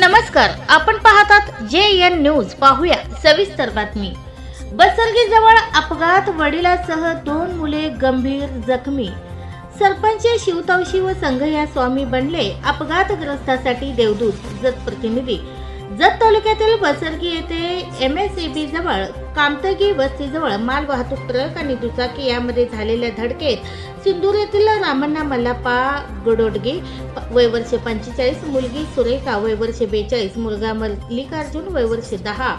नमस्कार आपण पाहतात जे एन न्यूज. पाहूया सविस्तर बातमी. बसरगी जवळ अपघात वडिलासह दोन मुले गंभीर जखमी. सरपंच शिवतावशी व संघया स्वामी बनले. अपघातग्रस्तासाठी देवदूत जत प्रतिनिधी जत तालुक्यातील वसरगी येथे एम एस बी जवळ कामतगी वस्तीजवळ माल वाहतूक ट्रक आणि दुचाकी यामध्ये झालेल्या धडकेत सिंदूर येथील रामण्णा मल्लाप्पा गडोडगे वय वर्ष पंचेचाळीस मुलगी सुरेखा वय वर्ष बेचाळीस मुलगा मल्लिकार्जुन वय वर्ष दहा.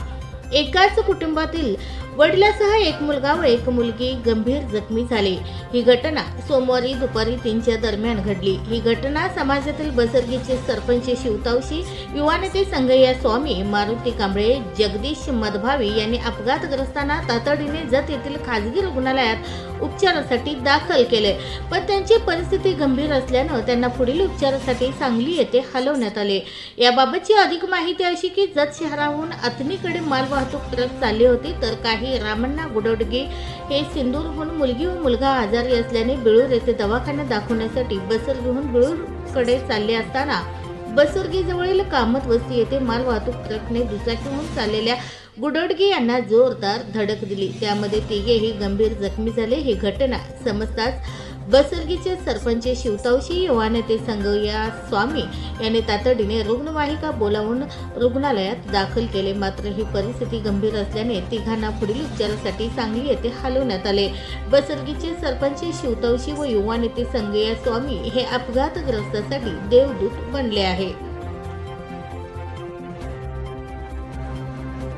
एकाच कुटुंबातील वडिलासह एक मुलगा व एक मुलगी गंभीर जखमी झाले. ही घटना सोमवारी दुपारी तीनच्या दरम्यान घडली. ही घटना समाजातील बसरगीचे सरपंच शिवतावशी युवा नेते संगय्या स्वामी मारुती कांबळे जगदीश मधभावी यांनी अपघातग्रस्तांना तातडीने जत येथील खाजगी रुग्णालयात उपचारासाठी दाखल केले. पण त्यांची परिस्थिती गंभीर असल्यानं त्यांना पुढील उपचारासाठी सांगली येथे हलवण्यात आले. याबाबतची अधिक माहिती अशी की जत शहराहून अथनीकडे माल वाहतूक ट्रक चालली होती तर काही रामण्णा गुडोडगे हे सिंदूरहून मुलगी व मुलगा आजारी असल्याने बिळूर येथे दवाखान्यात दाखवण्यासाठी बसर बिळूरकडे चालले असताना बसुर्गीजवळील कामत वस्ती येथे माल वाहतूक ट्रकने दुचाकीहून चाललेल्या गुडोडगे यांना जोरदार धडक दिली. त्यामध्ये तिघेही गंभीर जखमी झाले. ही घटना समजताच बसर्गीचे सरपंच शिवतावशी युवा नेते संगया स्वामी यांनी तातडीने रुग्णवाहिका बोलावून रुग्णालयात दाखल केले. मात्र ही परिस्थिती गंभीर असल्याने तिघांना पुढील उपचारासाठी सांगली येथे हलवण्यात आले. बसर्गीचे सरपंच शिवतावशी व युवा नेते संगया स्वामी हे अपघातग्रस्तासाठी देवदूत बनले आहे.